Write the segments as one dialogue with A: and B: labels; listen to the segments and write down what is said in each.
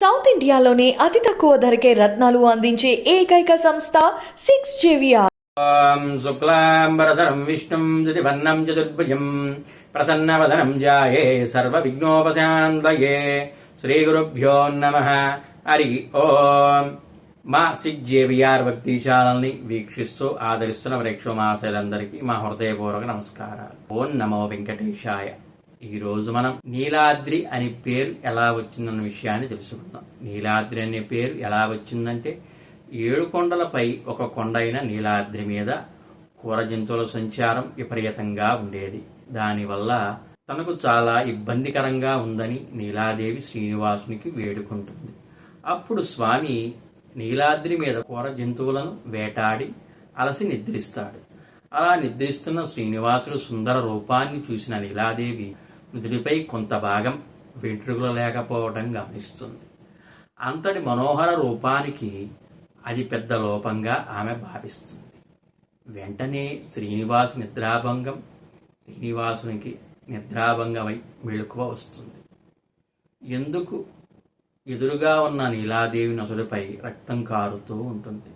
A: South ఇండియాలోనే అతి తక్కువ ధరకే రత్నాలు అందించే ఏకైక సంస్థ సిక్స్ జేవిఆర్.
B: శుక్లాంబరధరం విష్ణుం జ్యోతివర్ణం చతుర్భుజం ప్రసన్నవదనం జాయే శ్రీ గురుభ్యోం నమ. హరి ఓం. మా సిక్ జేవిఆర్ భక్తి ఛానల్ని వీక్షిస్తూ ఆదరిస్తున్న ప్రేక్షమాశలందరికీ మా హృదయపూర్వక నమస్కారాలు. ఓం నమో వెంకటేశాయ. ఈ రోజు మనం నీలాద్రి అనే పేరు ఎలా వచ్చిందన్న విషయాన్ని తెలుసుకుందాం. నీలాద్రి అనే పేరు ఎలా వచ్చిందంటే ఏడు కొండలపై ఒక కొండ అయిన నీలాద్రి మీద కూర జంతువుల సంచారం విపరీతంగా ఉండేది. దానివల్ల తనకు చాలా ఇబ్బందికరంగా ఉందని నీలాదేవి శ్రీనివాసునికి వేడుకుంటుంది. అప్పుడు స్వామి నీలాద్రి మీద కూర జంతువులను వేటాడి అలసి నిద్రిస్తాడు. అలా నిద్రిస్తున్న శ్రీనివాసుడు సుందర రూపాన్ని చూసిన నీలాదేవి నుదుడిపై కొంత భాగం వెంట్రుకలు లేకపోవడం గమనిస్తుంది. అంతటి మనోహర రూపానికి అది పెద్ద లోపంగా ఆమె భావిస్తుంది. వెంటనే శ్రీనివాసు నిద్రాభంగం శ్రీనివాసునికి నిద్రాభంగమై మెళుకువ వస్తుంది. ఎందుకు? ఎదురుగా ఉన్న నీలాదేవి నసుడిపై రక్తం కారుతూ ఉంటుంది.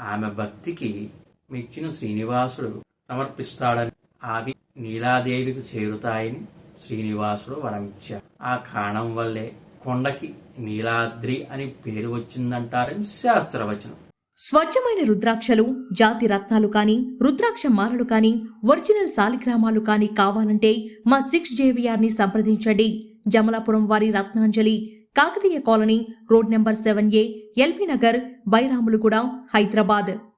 B: ఆమె భక్తికి మెచ్చిన శ్రీనివాసుడు సమర్పిస్తాడని అవి నీలాదేవికి చేరుతాయని శ్రీనివాసుడు వరమిచ్చారు ఆ కారణం వల్లే కొండకి నీలాద్రి అని పేరు వచ్చిందంటారని శాస్త్రవచనం.
C: స్వచ్ఛమైన రుద్రాక్షలు జాతి రత్నాలు కాని రుద్రాక్ష మాలలు కాని ఒరిజినల్ సాలిగ్రామాలు కాని కావాలంటే మా సిక్స్ జేవిఆర్ని సంప్రదించండి. జమలాపురం వారి Ratnanjali Kakatiya colony road number seven A LB Nagar Bairamulaguda Hyderabad.